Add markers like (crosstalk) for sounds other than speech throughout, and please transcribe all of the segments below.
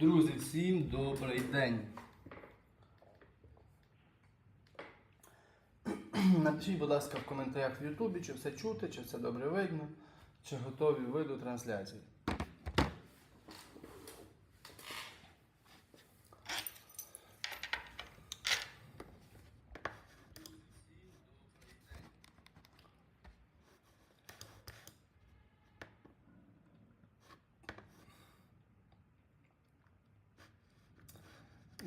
Друзі, всім добрий день. (clears throat) Напишіть, будь ласка, в коментарях в Ютубі, чи все чути, чи все добре видно, чи готові ви до трансляції.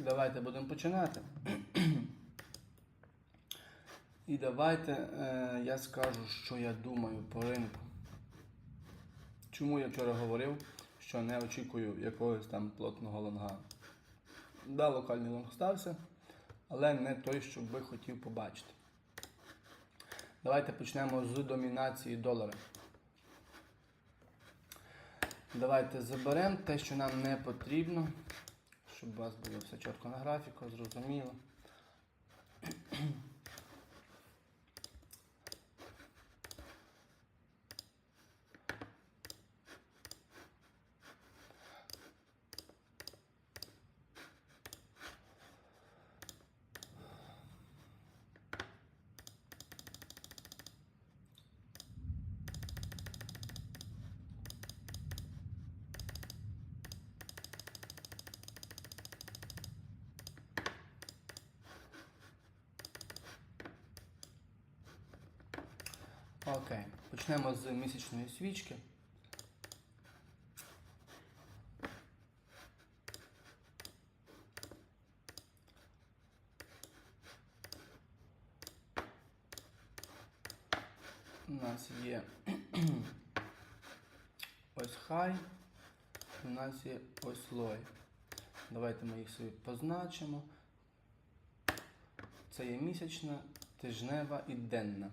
Давайте будемо починати. І давайте е, я скажу, що я думаю по ринку. Чому я вчора говорив, що не очікую якогось там плотного лонга. Да, локальний лонг стався, але не той, що би хотів побачити. Давайте почнемо з домінації долара. Давайте заберемо те, що нам не потрібно, щоб у вас було все чітко на графіку, зрозуміло. Окей, почнемо з місячної свічки. У нас є (clears throat) ось хай, у нас є ось лой. Давайте ми їх собі позначимо. Це є місячна, тижнева і денна.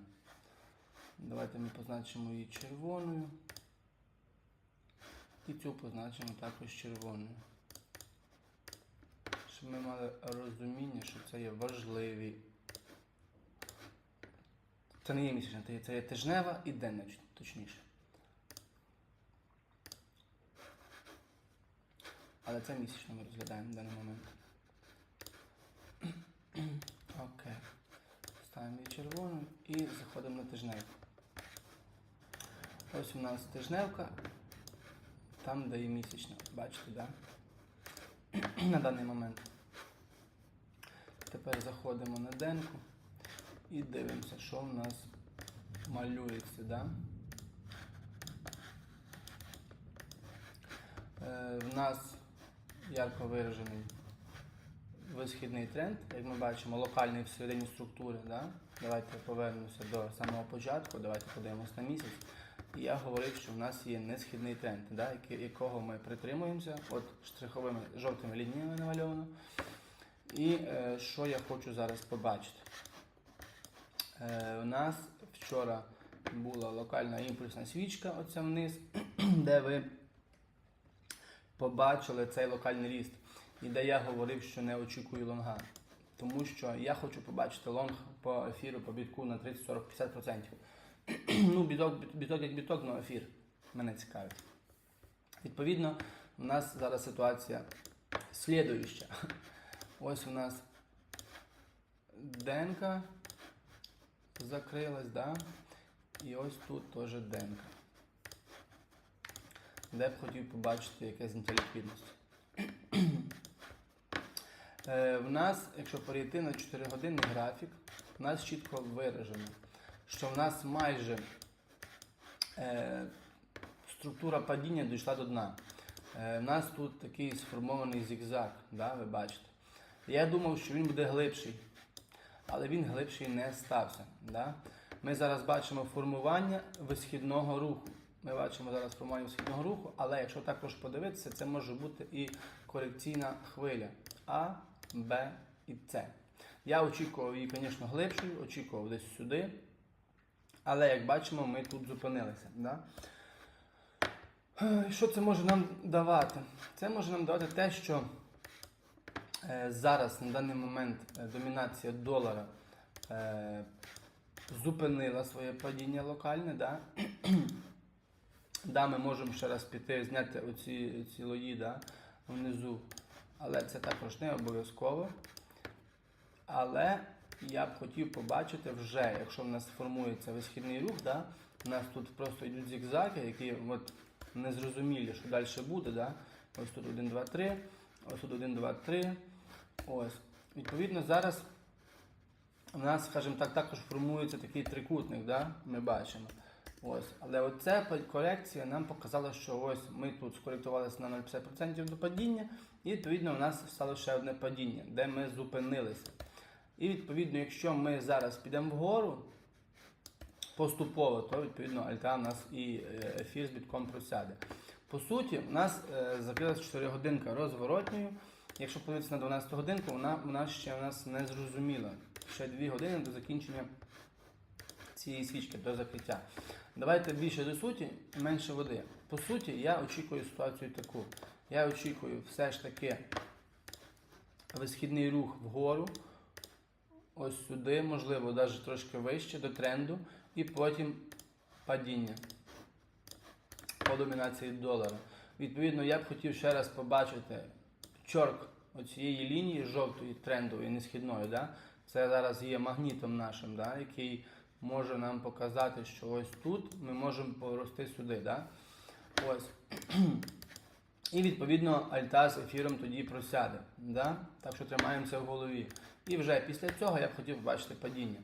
Давайте ми позначимо її червоною. І цю позначимо також червоною. Щоб ми мали розуміння, що це є важливі. Це не є місячна, це є- тижнева і денна, точніше. Але це місячно ми розглядаємо в даний момент. (clears throat) Окей. Ставимо її червоною і заходимо на тижневку. Ось у нас тижневка, там де і місячна. Бачите, да? (clears throat) на даний момент. Тепер заходимо на денку і дивимося, що в нас малюється. Да? Е, в нас ярко виражений висхідний тренд, як ми бачимо, локальний всередині структури. Да? Давайте повернемося до самого початку, давайте подивимося на місяць. Я говорив, що в нас є несхідний тренд, да? якого ми притримуємося, от штриховими жовтими лініями намальовано. І е, що я хочу зараз побачити. Е, у нас вчора була локальна імпульсна свічка, оця вниз, (clears throat) де ви побачили цей локальний ріст. І де я говорив, що не очікую лонга. Тому що я хочу побачити лонг по ефіру по бітку на 30, 40, 50%. (clears throat) ну, біток, біток як біток, але ефір мене цікавить. Відповідно, у нас зараз ситуація слідуюча. (laughs) Ось у нас денка закрилась, да? І ось тут теж денка. Де б хотів побачити якесь зняття ліквідності. (clears throat) Е, В нас, якщо перейти на 4-годинний графік, у нас чітко виражено, що в нас майже е, структура падіння дійшла до дна. Е, У нас тут такий сформований зігзаг, да, ви бачите. Я думав, що він буде глибший, але він глибший не стався. Да? Ми зараз бачимо формування висхідного руху. Ми бачимо зараз формування висхідного руху, але якщо також подивитися, це може бути і корекційна хвиля А, Б і С. Я очікував її, звісно, глибшою, очікував десь сюди. Але як бачимо, ми тут зупинилися. Да? Е, Що це може нам давати? Це може нам давати те, що е, зараз на даний момент е, домінація долара зупинила своє падіння локальне. Да? да, ми можемо ще раз піти, зняти оці, ці лої, да? внизу. Але це також не обов'язково. Але я б хотів побачити вже, якщо в нас формується висхідний рух, да, у нас тут просто йдуть зігзаги, які от незрозумілі, що далі буде. Да? Ось тут 1, 2, 3, ось тут 1, 2, 3. Ось. Відповідно, зараз у нас, скажімо так, також формується такий трикутник, да? ми бачимо. Ось. Але оця корекція нам показала, що ось ми тут скоректувалися на 0,50% до падіння, і відповідно у нас стало ще одне падіння, де ми зупинилися. І відповідно, якщо ми зараз підемо вгору поступово, то відповідно альта у нас і е, ефір з бітком просяде. По суті, у нас е, закрилась 4 годинка розворотньою. Якщо подивитися на 12 годинку, вона у ще у нас не зрозуміла. Ще 2 години до закінчення цієї свічки, до закриття. Давайте більше до суті менше води. По суті, я очікую ситуацію таку. Я очікую все ж таки висхідний рух вгору, ось сюди, можливо, навіть трошки вище до тренду, і потім падіння по домінації долара. Відповідно, я б хотів ще раз побачити чорк оцієї лінії жовтої трендової, несхідної. Да? Це зараз є магнітом нашим, да? який може нам показати, що ось тут ми можемо порости сюди. Да? Ось. (clears throat) І відповідно альта з ефіром тоді просяде. Да? Так що тримаємо це в голові. І вже після цього я б хотів бачити падіння.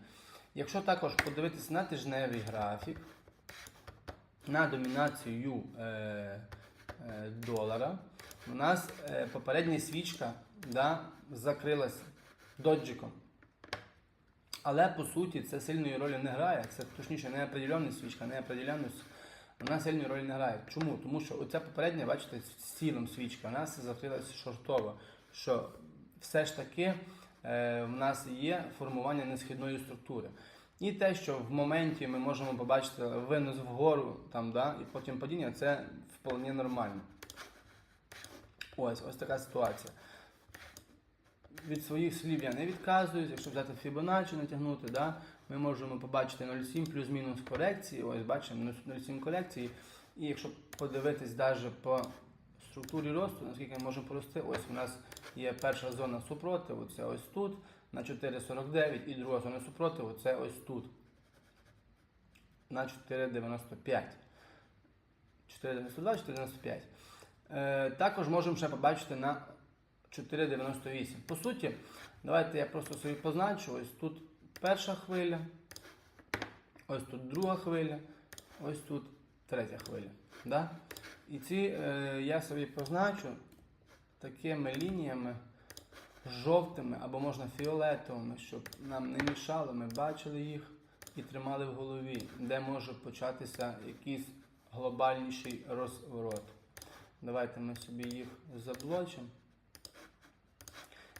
Якщо також подивитися на тижневий графік, на домінацію е, е, долара, у нас е, попередня свічка да, закрилася доджиком. Але по суті це сильної ролі не грає. Це точніше неопределенна свічка, не определенність. Вона сильної ролі не грає. Чому? Тому що оця попередня, бачите, з цілим свічка, нас закрилася шортово. Що все ж таки е, в нас є формування несхідної структури. І те, що в моменті ми можемо побачити винос вгору там, да, і потім падіння, це вполне нормально. Ось ось така ситуація. Від своїх слів я не відказуюсь, якщо взяти Fibonacci натягнути, да, ми можемо побачити 0,7 плюс-мінус корекції. Ось бачимо 0,7 корекції. І якщо подивитись навіть по структурі росту, наскільки ми можемо порости, ось у нас є перша зона супротиву, це ось тут на 4,49 і друга зона супротиву це ось тут. На 4,95. 4,92, 4,95. Е, також можемо ще побачити на 4,98. По суті, давайте я просто собі позначу. Ось тут перша хвиля, ось тут друга хвиля, ось тут третя хвиля. Да? І ці е, я собі позначу такими лініями жовтими або можна фіолетовими, щоб нам не мішало, ми бачили їх і тримали в голові, де може початися якийсь глобальніший розворот. Давайте ми собі їх заблочимо.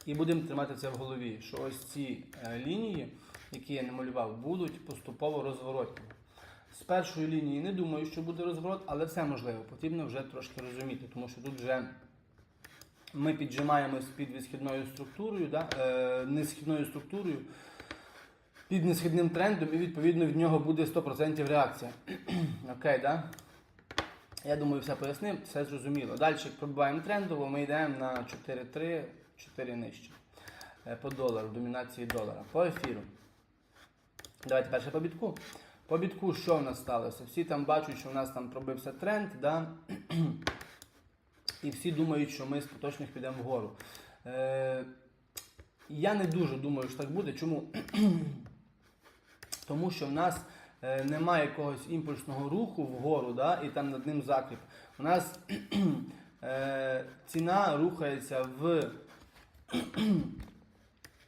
І будемо тримати це в голові, що ось ці е, лінії, які я намалював, будуть поступово розворотні. З першої лінії не думаю, що буде розворот, але все можливо. Потрібно вже трошки розуміти, тому що тут вже ми піджимаємось під висхідною структурою, да? е, несхідною структурою, під несхідним трендом, і відповідно від нього буде 100% реакція. (clears throat) Окей, да? Я думаю, все пояснив, все зрозуміло. Далі пробиваємо трендово, ми йдемо на 4-3, 4 нижче. Е, По долару, домінації долара. По ефіру. Давайте перше по бітку. По бітку що в нас сталося? Всі там бачать, що в нас там пробився тренд, да? і всі думають, що ми з поточних підемо вгору. Е, я не дуже думаю, що так буде. Чому? (clears throat) Тому що в нас е, немає якогось імпульсного руху вгору, да, і там над ним закріп. У нас (clears throat) е, ціна рухається в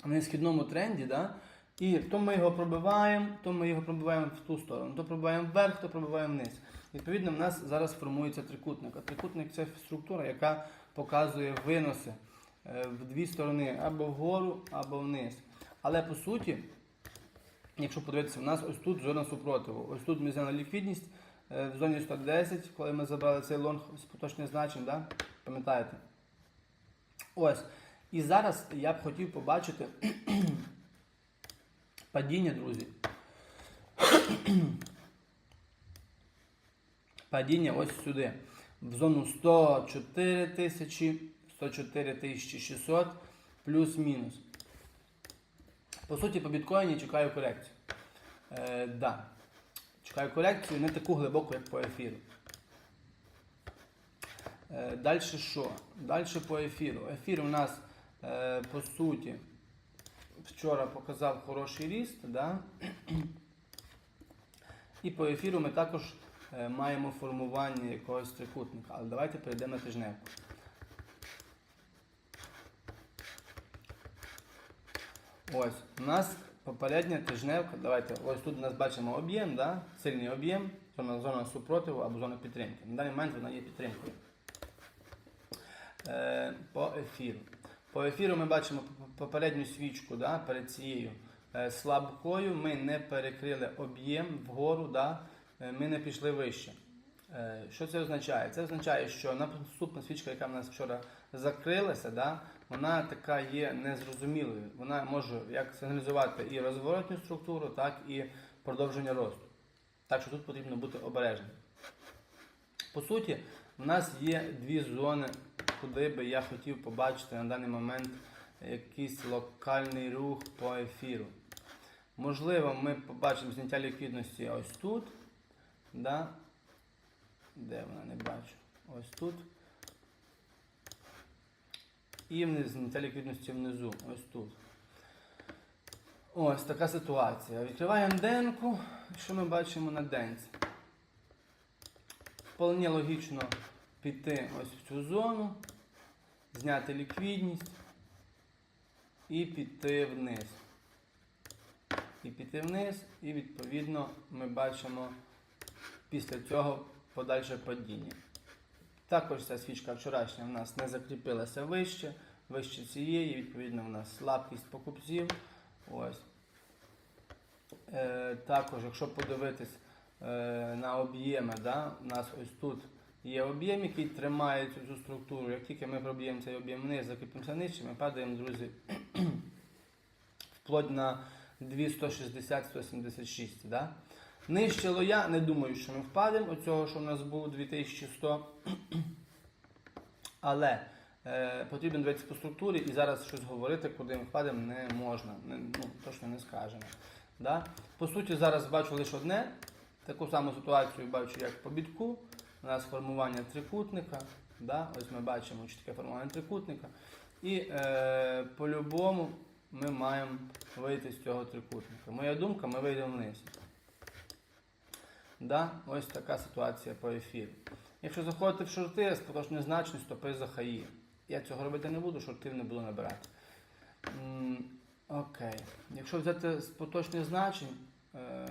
несхідному тренді, да, і то ми його пробиваємо, то ми його пробиваємо в ту сторону, то пробиваємо вверх, то пробиваємо вниз. Відповідно, в нас зараз формується трикутник. А трикутник це структура, яка показує виноси е, в дві сторони, або вгору, або вниз. Але по суті, якщо подивитися, у нас ось тут зона супротиву. Ось тут ми взяли ліквідність е, в зоні 110, коли ми забрали цей лонг з поточних значень, да? пам'ятаєте? Ось. І зараз я б хотів побачити (clears throat) падіння, друзі. (clears throat) Падіння ось сюди. В зону 104 тисячі, 104 600 плюс-мінус. По суті, по біткоїні чекаю корекцію. Е, да. Чекаю корекцію, не таку глибоку, як по ефіру. Е, Далі що? Далі по ефіру. Ефір у нас, по суті, вчора показав хороший ріст. Да? І по ефіру ми також е, маємо формування якогось трикутника. Але давайте перейдемо на тижневку. Ось, у нас попередня тижневка. Давайте, ось тут у нас бачимо об'єм, да? сильний об'єм, зона, зона супротиву або зона підтримки. На даний момент вона є підтримкою. Е, по ефіру. По ефіру ми бачимо попередню свічку да, перед цією е, слабкою. Ми не перекрили об'єм вгору, да, е, ми не пішли вище. Е, Що це означає? Це означає, що наступна свічка, яка в нас вчора закрилася, да, вона така є незрозумілою. Вона може як сигналізувати і розворотню структуру, так і продовження росту. Так що тут потрібно бути обережним. По суті, у нас є дві зони, куди би я хотів побачити на даний момент якийсь локальний рух по ефіру. Можливо, ми побачимо зняття ліквідності ось тут. Да? Де вона не бачу? Ось тут. І вниз, зняття ліквідності внизу. Ось тут. Ось така ситуація. Відкриваємо денку. Що ми бачимо на денці? Вполне логічно піти ось в цю зону, зняти ліквідність і піти вниз. І піти вниз, і відповідно ми бачимо після цього подальше падіння. Також ця свічка вчорашня в нас не закріпилася вище, вище цієї, відповідно, в нас слабкість покупців. Ось. Е, також, якщо подивитись е, на об'єми, да, у нас ось тут є об'єм, який тримає цю, цю структуру. Як тільки ми проб'ємо цей об'єм вниз, закріпимося нижче, ми падаємо, друзі, (clears throat) вплоть на 260-176. Да? Нижче лоя, не думаю, що ми впадемо, оцього, що в нас було 2100. (clears throat) Але е, потрібно дивитися по структурі і зараз щось говорити, куди ми впадемо, не можна. Не, ну, точно не скажемо. Да? По суті, зараз бачу лише одне. Таку саму ситуацію бачу, як по бітку. У нас формування трикутника. Да? Ось ми бачимо чітке формування трикутника. І е, по-любому ми маємо вийти з цього трикутника. Моя думка, ми вийдемо вниз. Да? Ось така ситуація по ефіру. Якщо заходити в шорти з поточною значністю, то пи хаї. Я цього робити не буду, шортів не буду набирати. М, Окей. Якщо взяти з поточних значень, е,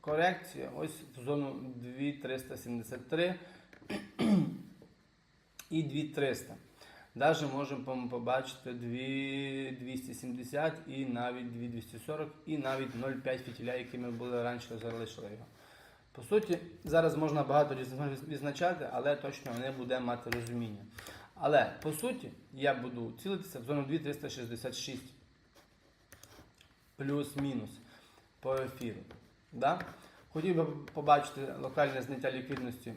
корекція ось в зону 2373 (clears throat) і 2300. Даже можемо побачити 2270 і навіть 2240 і навіть 0,5 фітіля, які ми були раніше залишили його. По суті, зараз можна багато відзначати, але точно не буде мати розуміння. Але по суті, я буду цілитися в зону 2366 плюс-мінус по ефіру. Да? Хотів би побачити локальне зняття ліквідності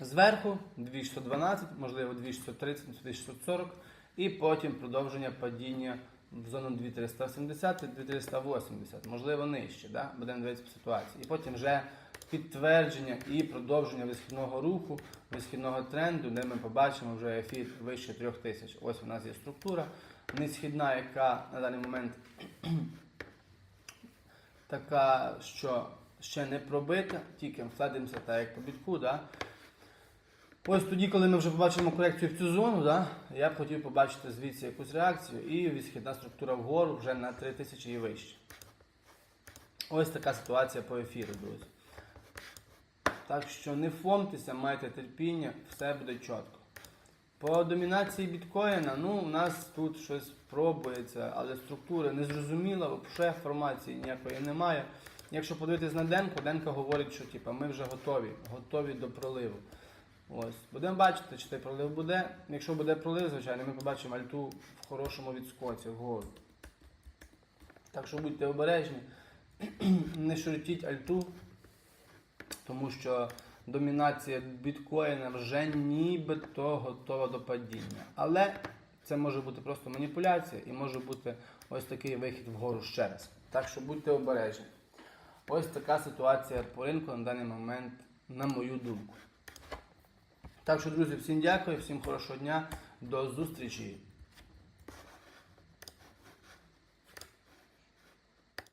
зверху 2612, можливо 2630, 2640, і потім продовження падіння в зону 2370, 2380, можливо нижче, да? будемо дивитися по ситуації. І потім вже підтвердження і продовження висхідного руху, висхідного тренду, де ми побачимо вже ефір вище 3000. Ось у нас є структура несхідна, яка на даний момент (clears throat) така, що ще не пробита, тільки вкладемося так як по бітку. Да? Ось тоді, коли ми вже побачимо корекцію в цю зону, да, я б хотів побачити звідси якусь реакцію і відхідна структура вгору вже на 3000 і вище. Ось така ситуація по ефіру, друзі. Так що не фомтеся, майте терпіння, все буде чітко. По домінації біткоїна, ну, у нас тут щось пробується, але структура не зрозуміла, взагалі формації ніякої немає. Якщо подивитись на Денку, Денка говорить, що типу, ми вже готові, готові до проливу. Ось. Будемо бачити, чи той пролив буде. Якщо буде пролив, звичайно, ми побачимо альту в хорошому відскоці вгору. Так що будьте обережні, (clears throat) не шортіть альту, тому що домінація біткоїна вже нібито готова до падіння. Але це може бути просто маніпуляція і може бути ось такий вихід вгору ще раз. Так що будьте обережні. Ось така ситуація по ринку на даний момент, на мою думку. Так що, друзі, всім дякую, всім хорошого дня, до зустрічі.